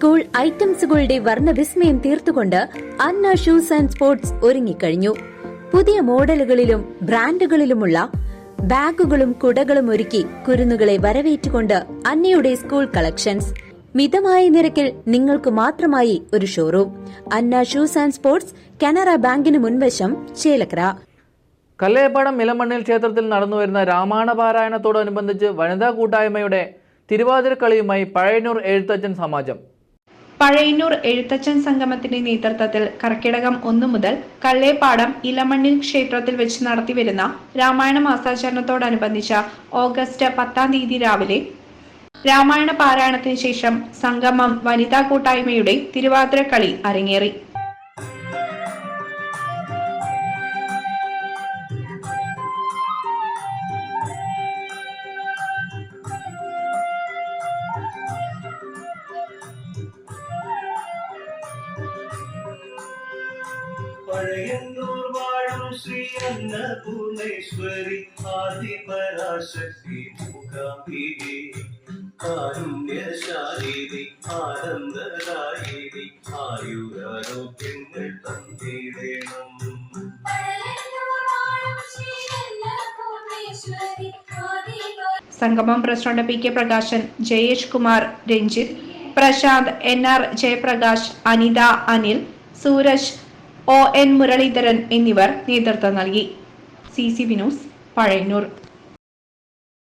School ഐറ്റംസുകളുടെ വർണവിസ്മയം തീർത്തുകൊണ്ട് അന്ന ഷൂസ് ആൻഡ് സ്പോർട്സ് ഒരുങ്ങിക്കഴിഞ്ഞു. പുതിയ മോഡലുകളിലും ബ്രാൻഡുകളിലുമുള്ള ബാഗുകളും കുടകളും ഒരുക്കി കുരുന്നുകളെ വരവേറ്റുകൊണ്ട് അന്നയുടെ സ്കൂൾ കളക്ഷൻസ്. മിതമായ നിരക്കിൽ നിങ്ങൾക്ക് മാത്രമായി ഒരു showroom. Anna shoes and sports Canara ബാങ്കിന് മുൻവശം ചേലക്കര. കല്ലേപ്പാടം ഇലമണ്ണിൽ ക്ഷേത്രത്തിൽ നടന്നുവരുന്ന രാമായണ പാരായണത്തോടനുബന്ധിച്ച് വനിതാ കൂട്ടായ്മയുടെ തിരുവാതിരക്കളിയുമായി പഴയന്നൂർ എഴുത്തച്ഛൻ സമാജം. പഴയന്നൂർ എഴുത്തച്ഛൻ സംഗമത്തിന്റെ നേതൃത്വത്തിൽ കർക്കിടകം ഒന്നു മുതൽ കള്ളേപ്പാടം ഇലമണ്ണിൽ ക്ഷേത്രത്തിൽ വെച്ച് നടത്തിവരുന്ന രാമായണ മാസാചരണത്തോടനുബന്ധിച്ച ഓഗസ്റ്റ് പത്താം തീയതി രാവിലെ രാമായണ പാരായണത്തിന് ശേഷം സംഗമം വനിതാ കൂട്ടായ്മയുടെ തിരുവാതിരക്കളി അരങ്ങേറി. പഴയന്നൂർ വാഴും ശ്രീ അന്നപൂർണേശ്വരി ആദിപരാശക്തി മൂകാംബികെ കാരുണ്യശാലിനി ആനന്ദദായിനി ആയുരാരോഗ്യങ്ങൾ തന്നിടേണം സംഗമം president P K Prakashan Jayesh Kumar Ranjith Prasanth N R Jayaprakash Anitha Anil Sooraj O. N. Muraleedharan എന്നിവർ നേതൃത്വം നൽകി. സി. സി. വിനോസ് പഴയന്നൂർ.